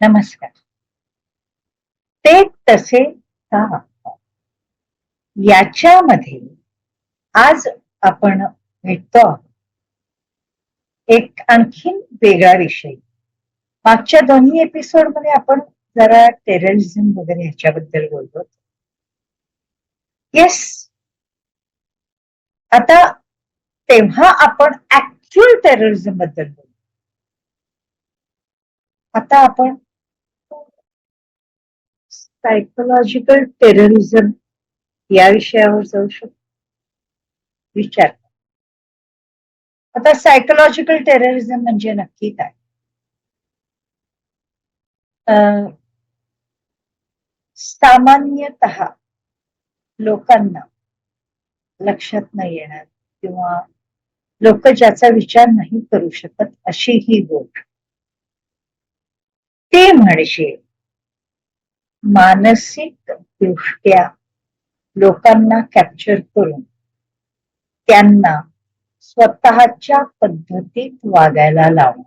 नमस्कार. ते तसे का? याच्यामध्ये आज आपण भेटतो एक आणखीन वेगळा विषय. मागच्या दोन्ही एपिसोडमध्ये आपण जरा टेररिझम वगैरे ह्याच्याबद्दल बोलतो येस आता तेव्हा आपण ऍक्च्युअल टेररिझमबद्दल बोलतो आता आपण सायकोलॉजिकल टेररिझम या विषयावर जाऊ शकतो. विचार. आता सायकोलॉजिकल टेररिझम म्हणजे नक्की काय? अं, सामान्यतः लोकांना लक्षात नाही येणार किंवा लोक ज्याचा विचार नाही करू शकत अशी ही गोष्ट ते म्हणजे मानसिक दृष्ट्या लोकांना कॅप्चर करून त्यांना स्वतःच्या पद्धतीत वागायला लावणं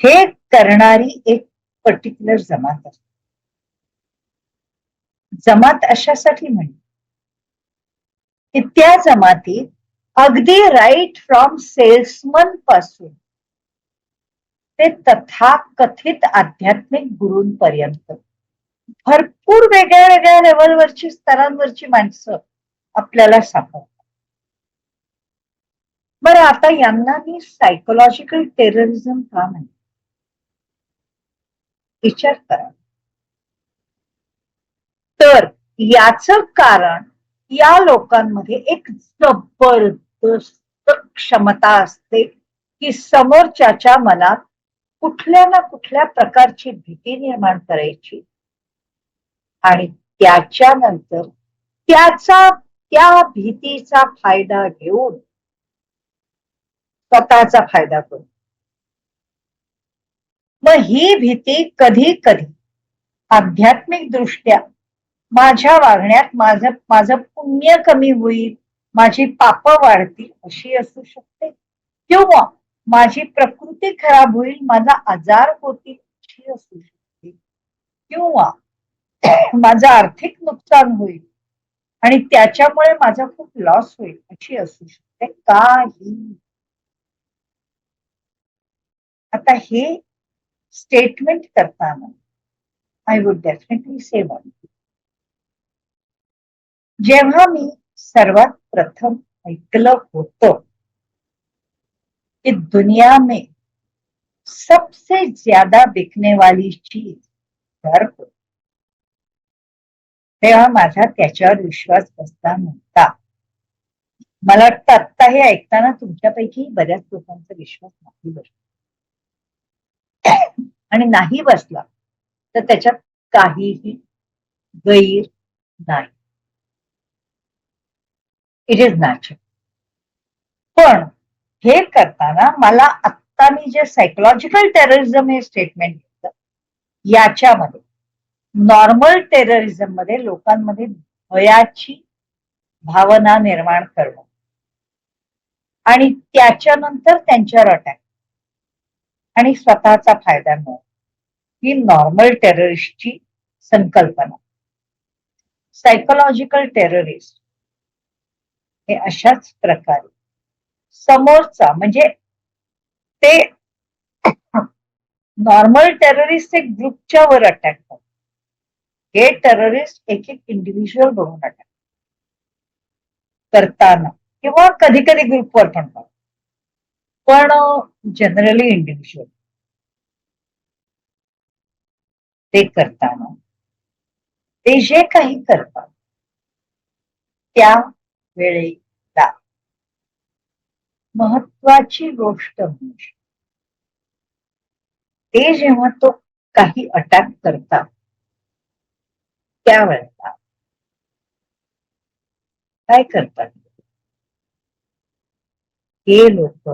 हे करणारी एक पर्टिक्युलर जमात असते. जमात अशासाठी म्हणे की त्या जमातीत अगदी राईट फ्रॉम सेल्समनपासून ते तथाकथित आध्यात्मिक गुरूंपर्यंत. भरपूर वेगळ्या वेगळ्या लेवलवरची स्तरांवरची माणसं आपल्याला सापडतात. बरं आता यांना मी सायकोलॉजिकल टेररिझम का म्हणते विचार करा. तर याच कारण या लोकांमध्ये एक जबरदस्त क्षमता असते की समोरच्याच्या मनात कुठल्या ना कुठल्या प्रकारची भीती निर्माण करायची? आणि त्याच्यानंतर त्याचा त्या भीतीचा फायदा घेऊन स्वतःचा फायदा करू मग ही भीती कधी कधी आध्यात्मिक दृष्ट्या माझ्या वागण्यात माझं माझं पुण्य कमी होईल माझी पाप वाढतील अशी असू शकते. किंवा माझी प्रकृती खराब होईल माझा आजार होतील अशी असू शकते. किंवा माझं आर्थिक नुकसान होईल आणि त्याच्यामुळे माझा खूप लॉस होईल अशी असू शकते. काही. आता हे स्टेटमेंट करताना I would definitely say one जेव्हा मी सर्वात प्रथम ऐकलं होतं कि दुनिया में सबसे ज्यादा बिकने वाली चीज घर होती तेव्हा माझा त्याच्यावर विश्वास बसला नव्हता. मला वाटतं आत्ता हे ऐकताना तुमच्यापैकी बऱ्याच लोकांचा विश्वास नाही बसला. आणि नाही बसला तर त्याच्यात काहीही गैर नाही. इट इज नॅचरल पण हे करताना मला आत्ता मी जे सायकोलॉजिकल टेररिझम हे स्टेटमेंट घेतलं याच्यामध्ये नॉर्मल टेररिझममध्ये लोकांमध्ये भयाची भावना निर्माण करणं. आणि त्याच्यानंतर त्यांच्यावर अटॅक आणि स्वतःचा फायदा मिळवणं. ही नॉर्मल टेररिस्टची संकल्पना. सायकोलॉजिकल टेररिस्ट हे अशाच प्रकारे समोरचा म्हणजे ते नॉर्मल टेररिस्ट एक ग्रुपच्या वर अटॅक करतात हे टेररिस्ट एक एक इंडिव्हिज्युअल बघून अटॅक करताना किंवा कधी कधी ग्रुपवर पण करतात पण जनरली इंडिव्हिज्युअल ते करताना ते जे काही करतात त्या वेळी महत्वाची गोष्ट म्हणजे ते जेव्हा तो काही अटॅक करतात त्यावेळेला काय करतात? हे लोक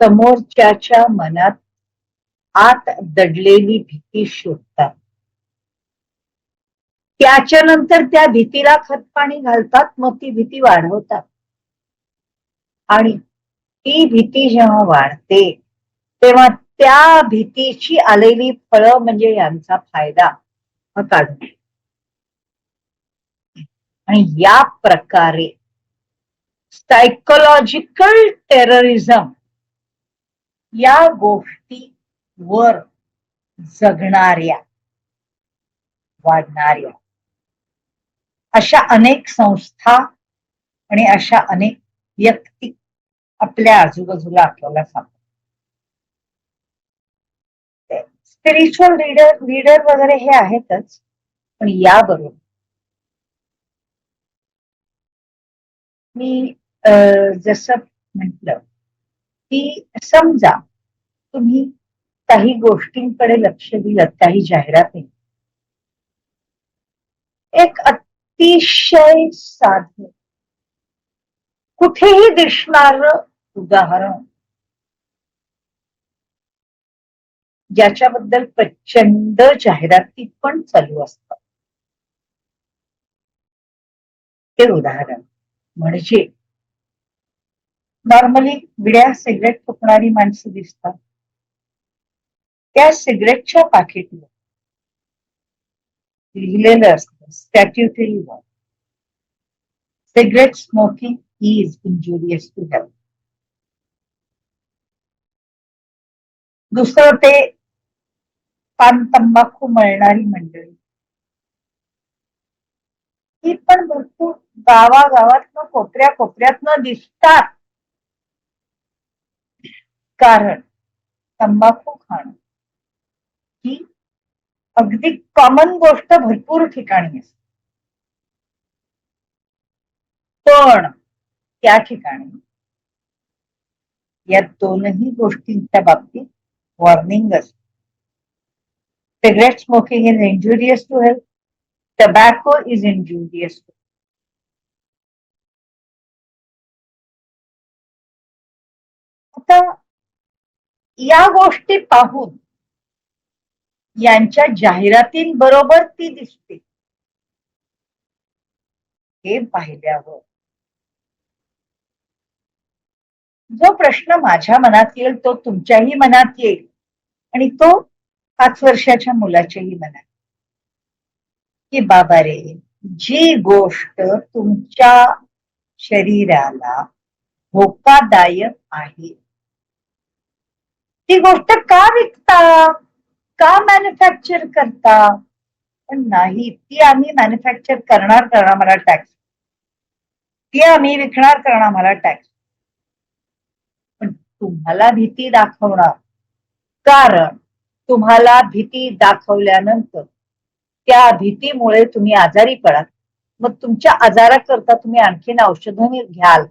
समोरच्याच्या मनात आत दडलेली भीती शोधतात. त्याच्यानंतर त्या भीतीला खत पाणी घालतात मग ती भीती वाढवतात. आणि ती भीती जेव्हा वाढते तेव्हा त्या भीतीची आलेली फळं म्हणजे यांचा फायदा काढून आणि या प्रकारे सायकोलॉजिकल टेररिझम या गोष्टी वर जगणाऱ्या वाढणाऱ्या. अशा अनेक संस्था आणि अशा अनेक व्यक्ती आपल्या आजूबाजूला आपल्याला सापडतात स्पिरिच्युअल लीडर लीडर वगैरे हे आहेतच पण याबरोबर मी अं, जसं म्हटलं की समजा तुम्ही काही गोष्टींकडे लक्ष दिलं काही जाहिराती एक अतिशय साध कुठेही दिसणार उदाहरण. ज्याच्याबद्दल प्रचंड जाहिराती पण चालू असतात. ते उदाहरण. म्हणजे नॉर्मली विड्या सिगरेट फुकणारी माणसं दिसतात. त्या सिगरेटच्या पाकिटवर लिहिलेलं असतं स्टॅट्युटरी वर cigarette smoking is injurious to health दुसरं ते पान तंबाखू मळणारी मंडळी. ही पण भरपूर गावागावातनं कोपऱ्या कोपऱ्यातनं दिसतात. कारण तंबाखू खाणं ही अगदी कॉमन गोष्ट भरपूर ठिकाणी असते. पण त्या ठिकाणी या दोनही गोष्टींच्या बाबतीत warning असते Cigarette smoking is injurious to health tobacco is injurious to आता या गोष्टी पाहून यांच्या जाहिरातींबरोबर ती दिसते. हे पाहिल्यावर जो प्रश्न माझ्या मनात येईल तो तुमच्याही मनात येईल. आणि तो पाच वर्षाच्या मुलाच्याही मनात की बाबा रे जी गोष्ट तुमच्या शरीराला धोकादायक आहे ती गोष्ट का विकता? का मॅन्युफॅक्चर करता? पण नाही ती आम्ही मॅन्युफॅक्चर करणार कारण मला टॅक्स ती आम्ही विकणार कारण मला टॅक्स तुम्हाला भीती दाखवणार. कारण तुम्हाला भीती दाखवल्यानंतर त्या भीतीमुळे तुम्ही आजारी पडाल. मग तुमच्या आजाराकरता तुम्ही आणखीन औषधं घ्याल.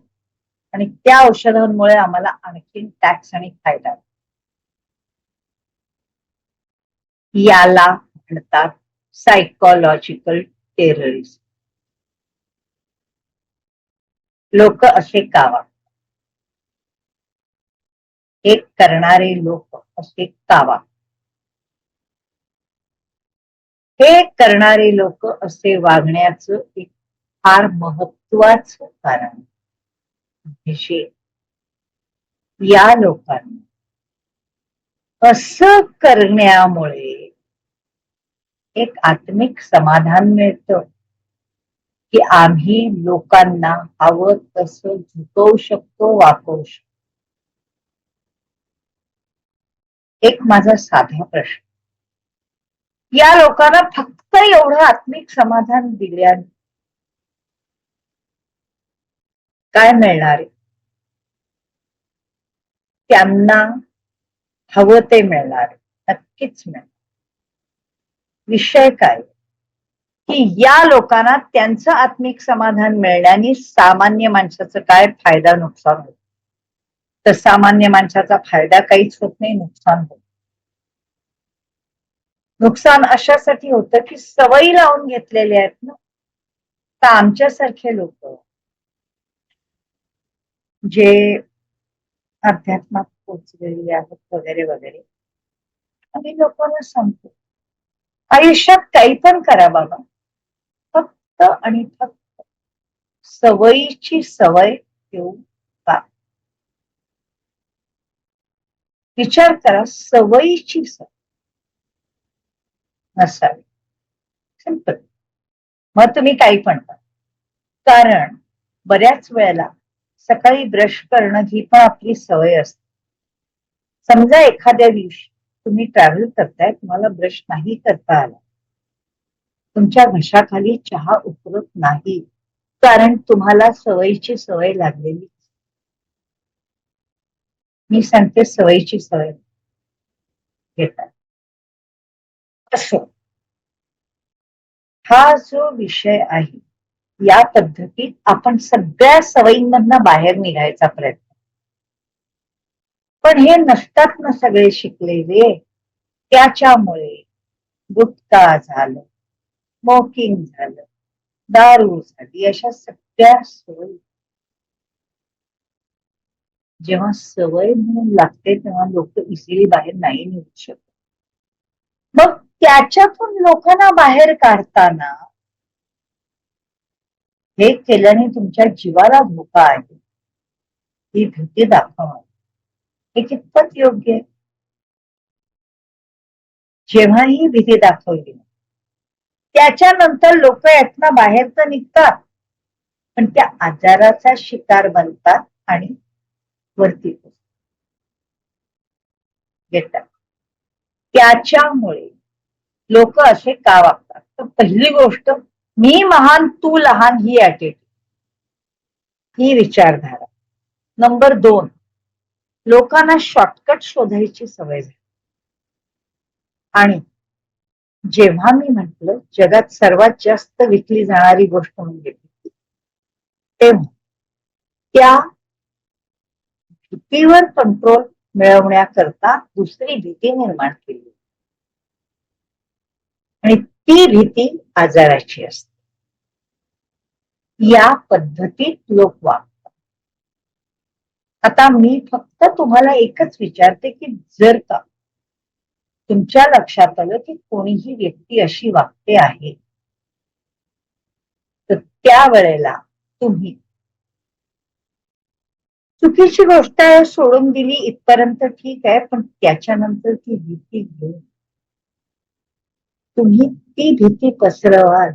आणि त्या औषधांमुळे आम्हाला आणखीन टॅक्स आणि फायदा याला म्हणतात सायकोलॉजिकल टेररिस्ट लोक असे कावा हे करणारे लोक असे कावा. हे करणारे लोक असे वागण्याचं एक फार महत्वाचं कारण म्हणजे या लोकांना असं करण्यामुळे एक आत्मिक समाधान मिळतं की आम्ही लोकांना हवं तसं झुकवू शकतो वाकवू शकतो. एक माझा साधा प्रश्न. या लोकांना फक्त एवढं आत्मिक समाधान दिल्याने काय मिळणार? त्यांना हवं ते मिळणार नक्कीच मिळणार. विषय काय? की या लोकांना त्यांचं आत्मिक समाधान मिळण्याने सामान्य माणसाचं काय फायदा नुकसान होत? तर सामान्य माणसाचा फायदा काहीच होत नाही नुकसान होत नुकसान अशासाठी होतं की सवयी लावून घेतलेले आहेत ना तर आमच्यासारखे लोक जे अध्यात्मात पोचलेले आहेत वगैरे वगैरे आम्ही लोकांना सांगतो आयुष्यात काही पण करा बाबा. फक्त आणि फक्त सवयीची सवय देऊ का विचार करा सवयीची सवय. नसावी. सिंपल मग तुम्ही काही पण करा. कारण बऱ्याच वेळेला सकाळी ब्रश करणं ही पण आपली सवय असते. समजा एखाद्या दिवशी तुम्ही ट्रॅव्हल करताय तुम्हाला ब्रश नाही करता आला. तुमच्या घशाखाली चहा उतरत नाही. कारण तुम्हाला सवयीची सवय लागलेली मी सांगते सवयीची सवय घेतात. असो. हा जो विषय आहे या पद्धतीत आपण सगळ्या सवयींमधनं बाहेर निघायचा प्रयत्न. पण हे नसतात ना सगळे शिकलेले. त्याच्यामुळे गुप्ता झालं स्मोकिंग झालं दारू झाली अशा सगळ्या सवयी जेव्हा सवय म्हणून लागते तेव्हा लोक इझिली बाहेर नाही निघू शकत. मग त्याच्यातून लोकांना बाहेर काढताना हे केल्याने तुमच्या जीवाला धोका आहे. ही भीती दाखवणं हे कितपत योग्य आहे? जेव्हा ही भीती दाखवली त्याच्यानंतर लोक यातनं बाहेर तर निघतात पण त्या आजाराचा शिकार बनतात आणि वरती येतात त्याच्यामुळे लोक असे का वागतात? तर पहिली गोष्ट मी महान तू लहान ही ऍटिट्यूड ही विचारधारा. नंबर दोन लोकांना शॉर्टकट शोधायची सवय झाली. आणि जेव्हा मी म्हंटल जगात सर्वात जास्त विकली जाणारी गोष्ट म्हणजे तेव्हा त्या भीतीवर कंट्रोल मिळवण्याकरता दुसरी भीती निर्माण केली. आणि ती भीती आजाराची असते. या पद्धतीत लोक वागतात. आता मी फक्त तुम्हाला एकच विचारते की जर का तुमच्या लक्षात आलं की कोणीही व्यक्ती अशी वागते आहे तर त्या वेळेला तुम्ही चुकीची गोष्ट सोडून दिली इथपर्यंत ठीक आहे पण त्याच्यानंतर ती भीती घेऊन. तुम्ही ती भीती पसरवाल.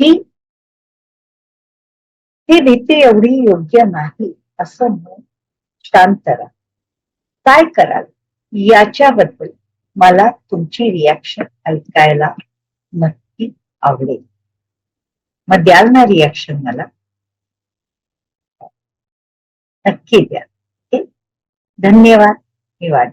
ती ही भीती एवढी योग्य नाही असं म्हणून शांत राहा. काय कराल? याच्याबद्दल मला तुमची रिॲक्शन ऐकायला नक्की आवडेल. मग द्याल ना रिॲक्शन मला? नक्की द्या. धन्यवाद. मी वाट